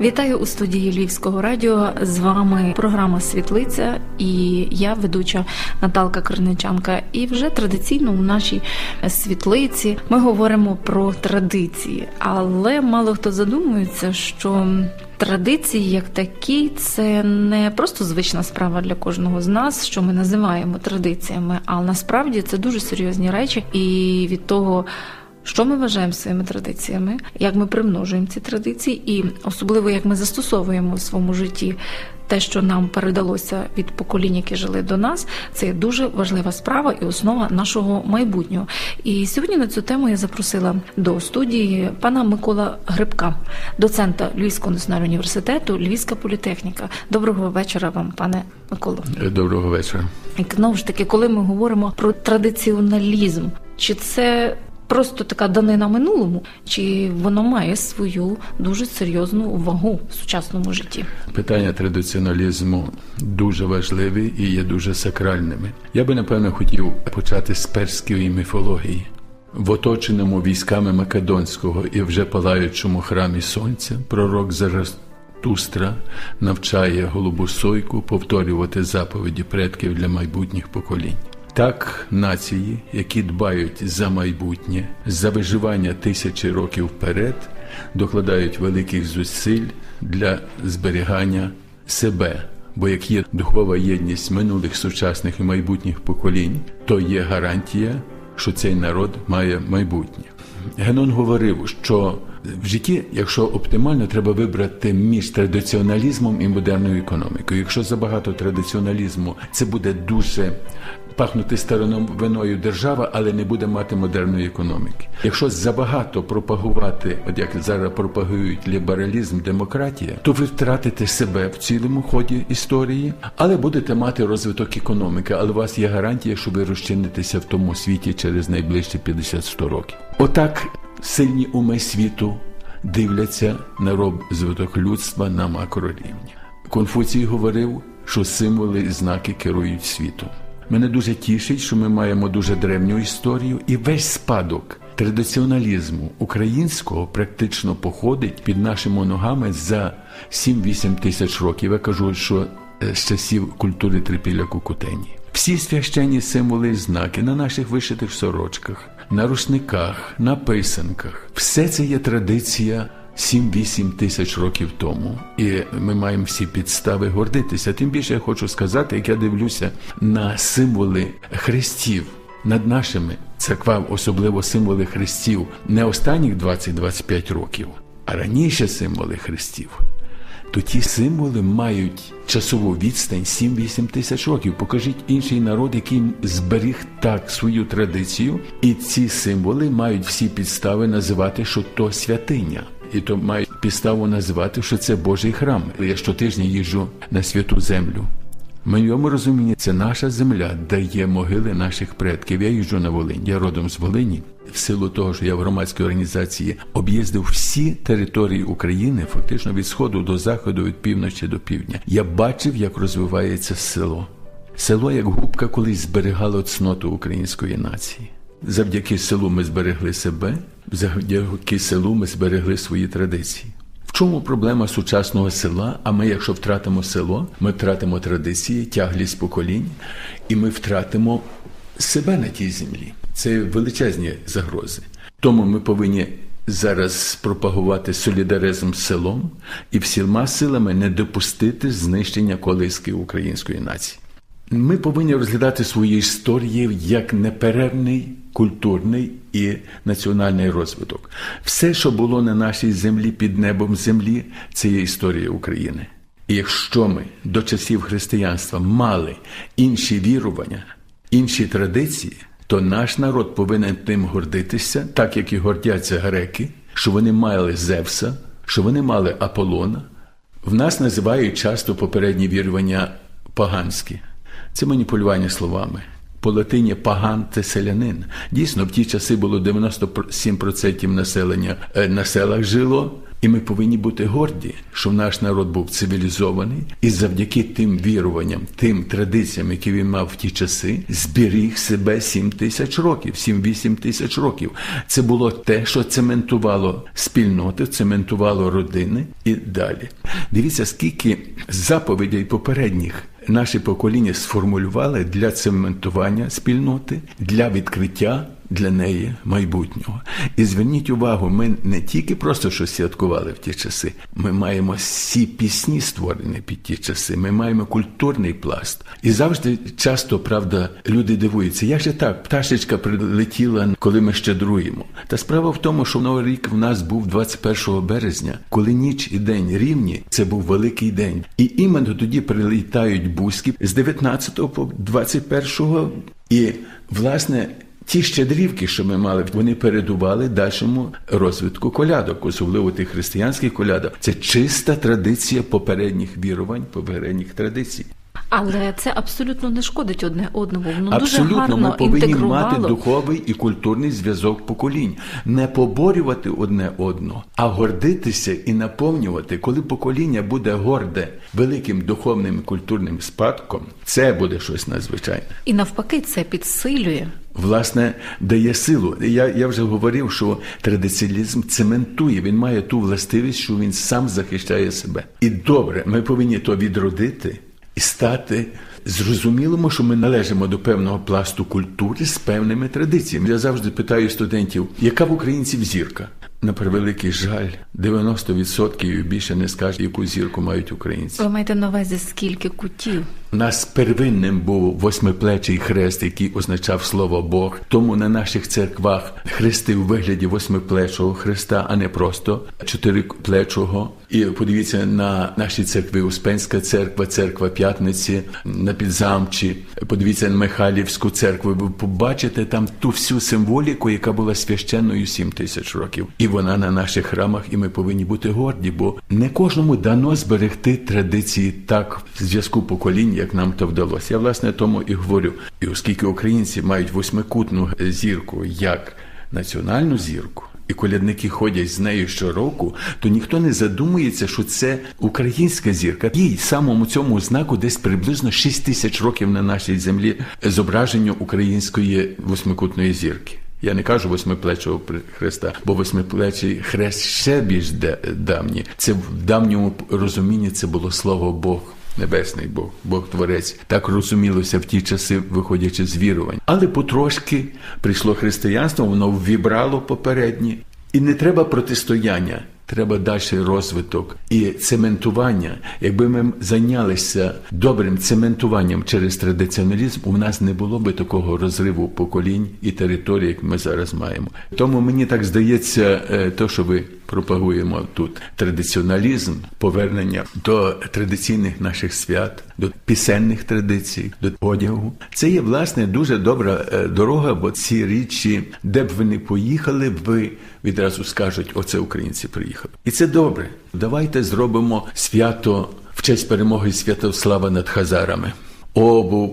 Вітаю у студії Львівського радіо. З вами програма Світлиця і я ведуча Наталка Корничанка. І вже традиційно у нашій світлиці ми говоримо про традиції, але мало хто задумується, що традиції як такі це не просто звична справа для кожного з нас, що ми називаємо традиціями, а насправді це дуже серйозні речі, і від того. Що ми вважаємо своїми традиціями, як ми примножуємо ці традиції, і особливо як ми застосовуємо в своєму житті те, що нам передалося від поколінь, які жили до нас, це є дуже важлива справа і основа нашого майбутнього. І сьогодні на цю тему я запросила до студії пана Микола Грибка, доцента Львівського національного університету, Львівська політехніка. Доброго вечора вам, пане Миколо. Доброго вечора. І знову ж таки, коли ми говоримо про традиціоналізм, чи це просто така данина минулому, чи воно має свою дуже серйозну вагу в сучасному житті? Питання традиціоналізму дуже важливі і є дуже сакральними. Я би напевно хотів почати з перської міфології. В оточеному військами Македонського і вже палаючому храмі сонця пророк Заратустра навчає голубу сойку повторювати заповіді предків для майбутніх поколінь. Так, нації, які дбають за майбутнє, за виживання тисячі років вперед, докладають великих зусиль для зберігання себе. Бо як є духова єдність минулих сучасних і майбутніх поколінь, то є гарантія, що цей народ має майбутнє. Генон говорив, що в житті, якщо оптимально, треба вибрати між традиціоналізмом і модерною економікою. Якщо забагато традиціоналізму, це буде дуже пахнути старовиною держава, але не буде мати модерної економіки. Якщо забагато пропагувати, от як зараз пропагують лібералізм, демократія, то ви втратите себе в цілому ході історії, але будете мати розвиток економіки. Але у вас є гарантія, що ви розчинитеся в тому світі через найближчі 50-100 років. Отак сильні уми світу дивляться на розвиток людства на макрорівні. Конфуцій говорив, що символи і знаки керують світом. Мене дуже тішить, що ми маємо дуже древню історію, і весь спадок традиціоналізму українського практично походить під нашими ногами за 7-8 тисяч років. Я кажу, що з часів культури трипілля кукутені. Всі священні символи і знаки на наших вишитих сорочках, на рушниках, на писанках все це є традиція 7-8 тисяч років тому, і ми маємо всі підстави гордитися. Тим більше я хочу сказати, як я дивлюся на символи хрестів над нашими церквами, особливо символи хрестів, не останніх 20-25 років, а раніше символи хрестів. То ті символи мають часову відстань 7-8 тисяч років. Покажіть інший народ, який зберіг так свою традицію, і ці символи мають всі підстави називати, що то святиня і то мають підставу називати, що це Божий храм. Я щотижня їжджу на святу землю. В моєму розумінні це наша земля, де є могили наших предків. Я їжджу на Волинь, я родом з Волині. В силу того, що я в громадській організації об'їздив всі території України, фактично від сходу до заходу, від півночі до півдня. Я бачив, як розвивається село. Село, як губка, колись зберігало цноту української нації. Завдяки селу ми зберегли себе, завдяки селу ми зберегли свої традиції. В чому проблема сучасного села? А ми, якщо втратимо село, ми втратимо традиції, тяглість поколінь, і ми втратимо себе на тій землі. Це величезні загрози. Тому ми повинні зараз пропагувати солідаризм з селом і всіма силами не допустити знищення колиски української нації. Ми повинні розглядати свої історії як неперервний культурний і національний розвиток. Все, що було на нашій землі під небом землі, це є історія України. І якщо ми до часів християнства мали інші вірування, інші традиції, то наш народ повинен тим гордитися, так як і гордяться греки, що вони мали Зевса, що вони мали Аполлона. В нас називають часто попередні вірування поганські. Це маніпулювання словами. По латині паган це селянин. Дійсно, в ті часи було 97% населення е, на селах жило. І ми повинні бути горді, що наш народ був цивілізований, і завдяки тим віруванням, тим традиціям, які він мав в ті часи, зберіг себе 7 тисяч років, 7-8 тисяч років. Це було те, що цементувало спільноти, цементувало родини і далі. Дивіться, скільки заповідей попередніх. Наші покоління сформулювали для цементування спільноти, для відкриття для неї майбутнього. І зверніть увагу, ми не тільки просто щось святкували в ті часи, ми маємо всі пісні створені під ті часи. Ми маємо культурний пласт. І завжди часто, правда, люди дивуються, як же так, пташечка прилетіла, коли ми щедруємо. Та справа в тому, що новий рік в нас був 21 березня, коли ніч і день рівні, це був великий день. І іменно тоді прилітають бузьки з 19 по 21 і власне. Ті щедрівки, що ми мали, вони передували дальшому розвитку колядок, особливо тих християнських колядок. Це чиста традиція попередніх вірувань, попередніх традицій. Але це абсолютно не шкодить одне одному. Воно Абсолютно, дуже гарно ми повинні інтегрувало. мати духовий і культурний зв'язок поколінь, не поборювати одне одного, а гордитися і наповнювати. Коли покоління буде горде великим духовним і культурним спадком, це буде щось надзвичайне. І навпаки, це підсилює. Власне, дає силу. Я я вже говорив, що традиціалізм цементує. Він має ту властивість, що він сам захищає себе. І добре, ми повинні то відродити і стати зрозумілим, що ми належимо до певного пласту культури з певними традиціями. Я завжди питаю студентів, яка в українців зірка? На превеликий жаль, 90% і більше не скаже, яку зірку мають українці. Ви маєте на увазі скільки кутів? У нас первинним був восьмиплечий хрест, який означав слово Бог. Тому на наших церквах хрести у вигляді восьмиплечого хреста, а не просто чотириплечого. І подивіться на наші церкви Успенська церква, церква П'ятниці, на Підзамчі. Подивіться на Михайлівську церкву. Ви побачите там ту всю символіку, яка була священною сім тисяч років. І вона на наших храмах, і ми повинні бути горді, бо не кожному дано зберегти традиції так в зв'язку поколінь, як нам то вдалося. Я власне тому і говорю. І оскільки українці мають восьмикутну зірку як національну зірку. І колядники ходять з нею щороку, то ніхто не задумується, що це українська зірка. Їй самому цьому знаку десь приблизно 6 тисяч років на нашій землі зображення української восьмикутної зірки. Я не кажу восьмиплечого хреста, бо восьмиплечий хрест ще більш давній. Це в давньому розумінні це було слово Бог. Небесний Бог, Бог Творець, так розумілося в ті часи, виходячи з вірувань. Але потрошки прийшло християнство, воно ввібрало попереднє, і не треба протистояння. Треба далі розвиток і цементування. Якби ми зайнялися добрим цементуванням через традиціоналізм, у нас не було би такого розриву поколінь і територій, як ми зараз маємо. Тому мені так здається, то що ви пропагуємо тут традиціоналізм, повернення до традиційних наших свят, до пісенних традицій, до одягу. Це є власне дуже добра дорога, бо ці річі, де б ви не поїхали, ви відразу скажуть, оце українці приїхали. І це добре. Давайте зробимо свято в честь перемоги Святослава над Хазарами. О,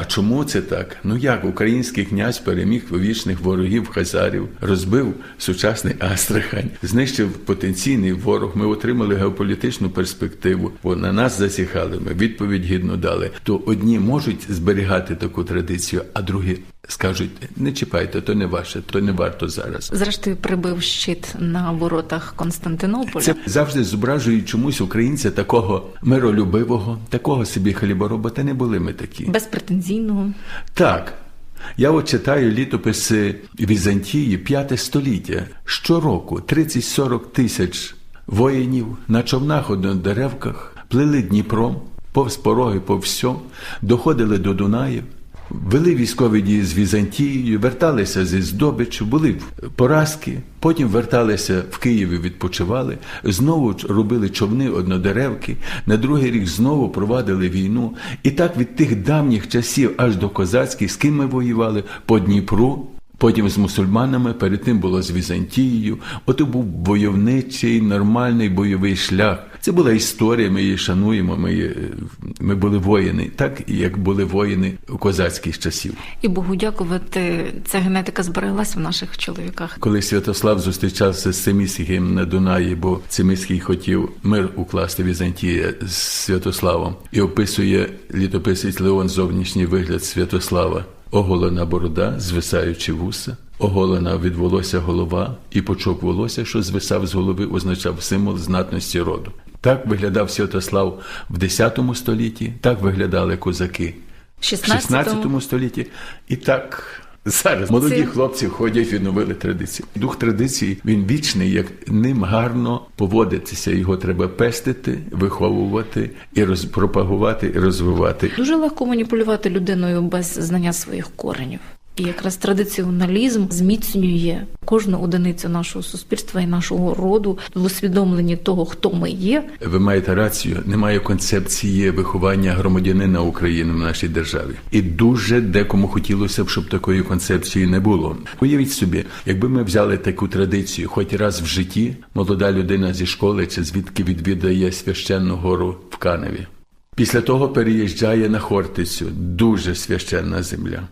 а чому це так? Ну як український князь переміг вічних ворогів хазарів, розбив сучасний Астрахань, знищив потенційний ворог. Ми отримали геополітичну перспективу, бо на нас засіхали. Ми відповідь гідно дали. То одні можуть зберігати таку традицію, а другі скажуть: не чіпайте, то не ваше, то не варто зараз. Зрештою, прибив щит на воротах Константинополя. Це завжди зображують чомусь українця такого миролюбивого, такого собі хліборобота. Не були ми такі безпретензійного. Так. Я от читаю літописи Візантії п'яте століття. Щороку 30-40 тисяч воїнів на човнах однодеревках плили Дніпром, повз пороги, по всьому, доходили до Дунаїв. Вели військові дії з Візантією, верталися зі здобичу, були поразки, потім верталися в Києві, відпочивали, знову робили човни однодеревки, на другий рік знову провадили війну. І так від тих давніх часів аж до козацьких, з ким ми воювали по Дніпру. Потім з мусульманами, перед тим було з Візантією. От був войовничий, нормальний бойовий шлях Це була історія, ми її шануємо. Ми, її- ми були воїни, так як були воїни у козацьких часів. І Богу дякувати, ця генетика збереглась в наших чоловіках. Коли Святослав зустрічався з Циміським на Дунаї, бо Циміський хотів мир укласти Візантія з Святославом, і описує літописець Леон зовнішній вигляд Святослава. Оголена борода, звисаючи вуса, оголена від волосся голова і почок волосся, що звисав з голови, означав символ знатності роду. Так виглядав Святослав в X столітті, так виглядали козаки В в 16 16 столітті. І так зараз молоді хлопці ходять, відновили традицію. Дух традиції він вічний, як ним гарно поводитися. Його треба пестити, виховувати і розпропагувати, і розвивати. Дуже легко маніпулювати людиною без знання своїх коренів. І якраз традиціоналізм зміцнює кожну одиницю нашого суспільства і нашого роду в усвідомленні того, хто ми є, Ви маєте рацію, немає концепції виховання громадянина України в нашій державі. І дуже декому хотілося б, щоб такої концепції не було. Уявіть собі, якби ми взяли таку традицію, хоч раз в житті молода людина зі школи чи звідки відвідає священну гору в Каневі. Після того переїжджає на Хортицю, дуже священна земля.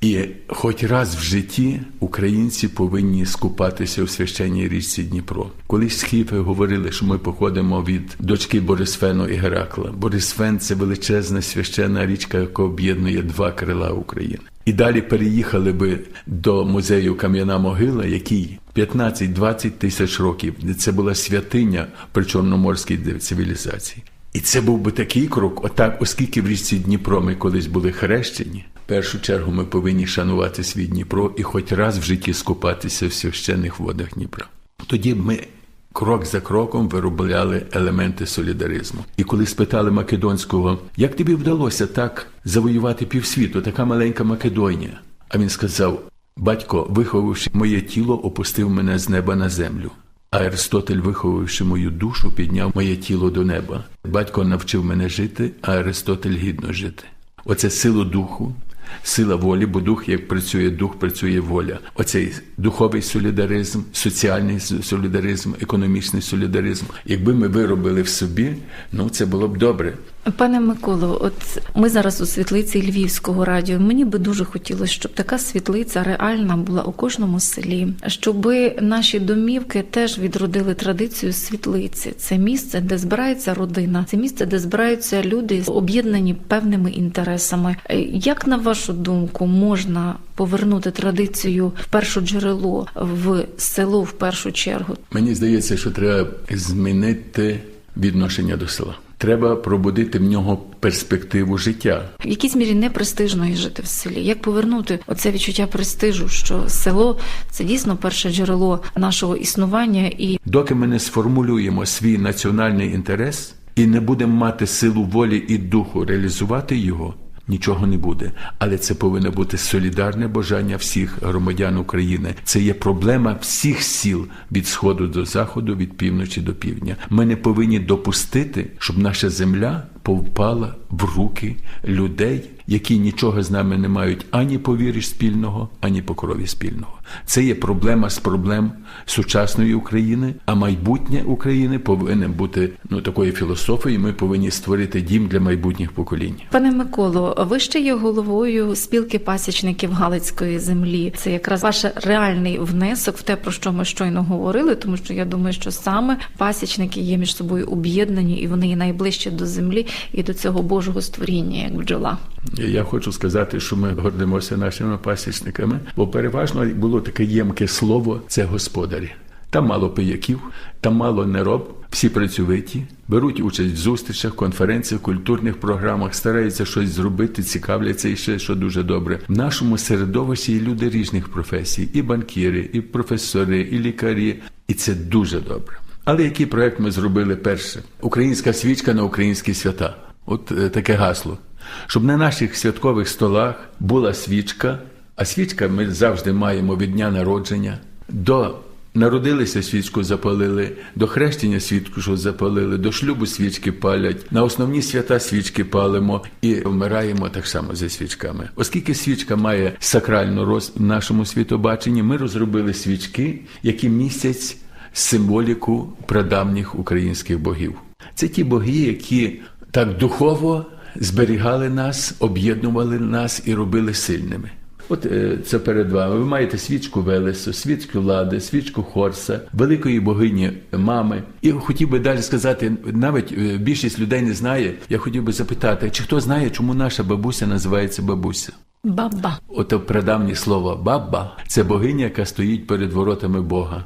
І хоч раз в житті українці повинні скупатися у священній річці Дніпро. Колись схіфи говорили, що ми походимо від дочки Борисфену і Геракла. Борисфен це величезна священна річка, яка об'єднує два крила України. І далі переїхали би до музею Кам'яна могила, який 15-20 тисяч років. Це була святиня при чорноморській цивілізації. І це був би такий крок, отак, оскільки в річці Дніпро ми колись були хрещені. Першу чергу ми повинні шанувати свій Дніпро і хоч раз в житті скупатися в священних водах Дніпра. Тоді ми крок за кроком виробляли елементи солідаризму. І коли спитали Македонського, як тобі вдалося так завоювати півсвіту, така маленька Македонія? А він сказав: батько, виховавши моє тіло, опустив мене з неба на землю. А Аристотель, виховавши мою душу, підняв моє тіло до неба. Батько навчив мене жити, а Аристотель гідно жити. Оце сила духу, сила волі, бо дух, як працює дух, працює воля. Оцей духовий солідаризм, соціальний солідаризм, економічний солідаризм. Якби ми виробили в собі, ну це було б добре. Пане Миколо, от ми зараз у світлиці Львівського радіо. Мені би дуже хотілося, щоб така світлиця реальна була у кожному селі, щоб наші домівки теж відродили традицію світлиці. Це місце, де збирається родина, це місце, де збираються люди, об'єднані певними інтересами. Як на вашу думку можна повернути традицію в перше джерело в село в першу чергу? Мені здається, що треба змінити відношення до села. Треба пробудити в нього перспективу життя. В якійсь мірі не престижно і жити в селі. Як повернути оце відчуття престижу, що село це дійсно перше джерело нашого існування, і Доки ми не сформулюємо свій національний інтерес і не будемо мати силу волі і духу реалізувати його, нічого не буде. Але це повинно бути солідарне бажання всіх громадян України. Це є проблема всіх сіл від сходу до заходу, від півночі до півдня. Ми не повинні допустити, щоб наша земля повпала в руки людей, які нічого з нами не мають ані по вірі спільного, ані по крові спільного. Це є проблема з проблем сучасної України, а майбутнє України повинне бути ну такою філософією. Ми повинні створити дім для майбутніх поколінь. пане Миколо, ви ще є головою спілки пасічників Галицької землі. Це якраз ваш реальний внесок в те, про що ми щойно говорили, тому що я думаю, що саме пасічники є між собою об'єднані, і вони є найближче до землі і до цього Божого створіння, як бджола. Я хочу сказати, що ми гордимося нашими пасічниками, бо переважно було таке ємке слово це господарі. Там мало пияків, там мало нероб, всі працьовиті, беруть участь в зустрічах, конференціях, культурних програмах, стараються щось зробити, цікавляться і ще що дуже добре. В нашому середовищі є люди різних професій: і банкіри, і професори, і лікарі, і це дуже добре. Але який проект ми зробили перше? Українська свічка на українські свята. От е, таке гасло. Щоб на наших святкових столах була свічка, а свічка ми завжди маємо від дня народження до Народилися свічку запалили, до хрещення свічку запалили, до шлюбу свічки палять, на основні свята свічки палимо і вмираємо так само зі свічками. Оскільки свічка має сакральну роз в нашому світобаченні, ми розробили свічки, які містять символіку прадавніх українських богів. Це ті боги, які так духово зберігали нас, об'єднували нас і робили сильними. От е, це перед вами. Ви маєте свічку Велесу, свічку Лади, свічку Хорса, великої богині мами. І хотів би далі сказати, навіть е, більшість людей не знає. Я хотів би запитати, чи хто знає, чому наша бабуся називається бабуся? Баба. Ото прадавнє слово баба це богиня, яка стоїть перед воротами Бога.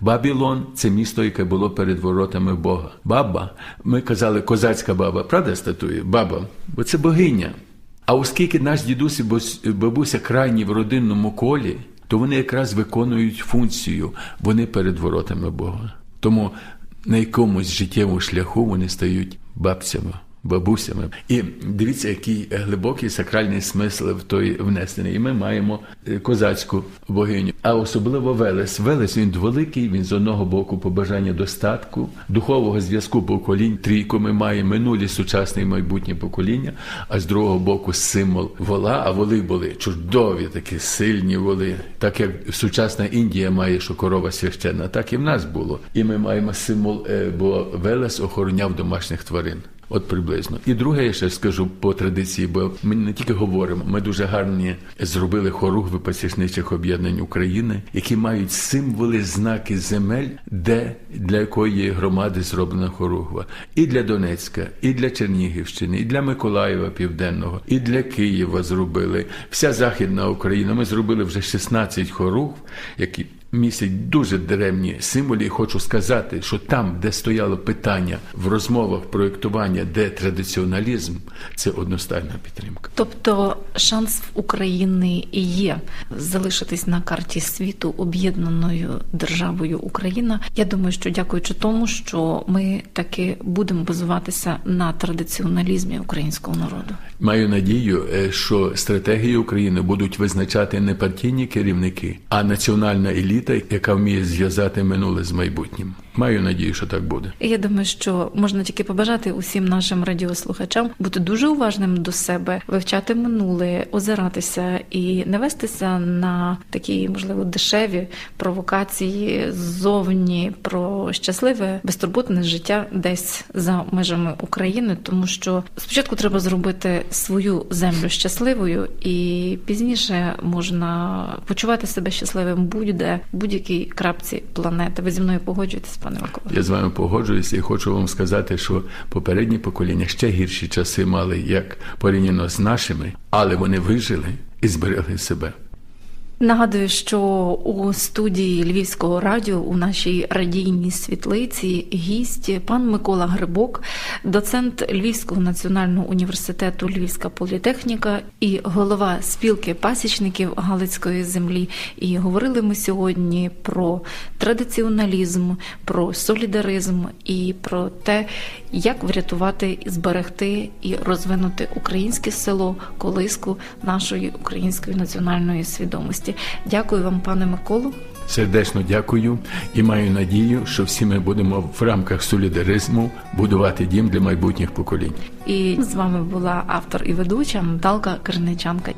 Бабілон це місто, яке було перед воротами Бога. Баба, ми казали, козацька баба, правда статує? Баба, бо це богиня. А оскільки наш дідусь і бабуся крайні в родинному колі, то вони якраз виконують функцію, вони перед воротами Бога. Тому на якомусь життєвому шляху вони стають бабцями. Бабусями, і дивіться, який глибокий сакральний смисл в той внесений. І ми маємо е, козацьку богиню, а особливо Велес. Велес він великий. Він з одного боку побажання достатку, духового зв'язку поколінь. Трійку ми маємо минулі, сучасне і майбутнє покоління. А з другого боку символ вола. А воли були чудові, такі сильні воли. Так як сучасна Індія має, що корова священна, так і в нас було. І ми маємо символ, е, бо Велес охороняв домашніх тварин. От приблизно. І друге, я ще скажу по традиції, бо ми не тільки говоримо, ми дуже гарні зробили хоругви пасічничих об'єднань України, які мають символи, знаки земель, де для якої громади зроблена хоругва. І для Донецька, і для Чернігівщини, і для Миколаєва Південного, і для Києва зробили. Вся Західна Україна. Ми зробили вже 16 хоругв, які містять дуже древні символи. І хочу сказати, що там, де стояло питання в розмовах проєктування, де традиціоналізм, це одностайна підтримка. Тобто шанс в України і є залишитись на карті світу об'єднаною державою Україна. Я думаю, що дякуючи тому, що ми таки будемо базуватися на традиціоналізмі українського народу. Маю надію, е, що стратегію України будуть визначати не партійні керівники, а національна еліта, яка вміє зв'язати минуле з майбутнім. Маю надію, що так буде. Я думаю, що можна тільки побажати усім нашим радіослухачам бути дуже уважним до себе, вивчати минуле, озиратися і не вестися на такі, можливо, дешеві провокації ззовні про щасливе безтурботне життя десь за межами України, тому що спочатку треба зробити свою землю щасливою, і пізніше можна почувати себе щасливим будь-де будь-якій крапці планети. Ви зі мною погоджуєтесь, пане Микола? Я з вами погоджуюся і хочу вам сказати, що попередні покоління ще гірші часи мали, як порівняно з нашими, але вони вижили і зберегли себе. Нагадую, що у студії Львівського радіо у нашій радійній світлиці гість пан Микола Грибок, доцент Львівського національного університету Львівська політехніка і голова спілки пасічників Галицької землі. І говорили ми сьогодні про традиціоналізм, про солідаризм і про те, як врятувати, зберегти і розвинути українське село, колиску нашої української національної свідомості. Дякую вам, пане Миколу. Сердечно дякую і маю надію, що всі ми будемо в рамках солідаризму будувати дім для майбутніх поколінь. І з вами була автор і ведуча Наталка Керничанка.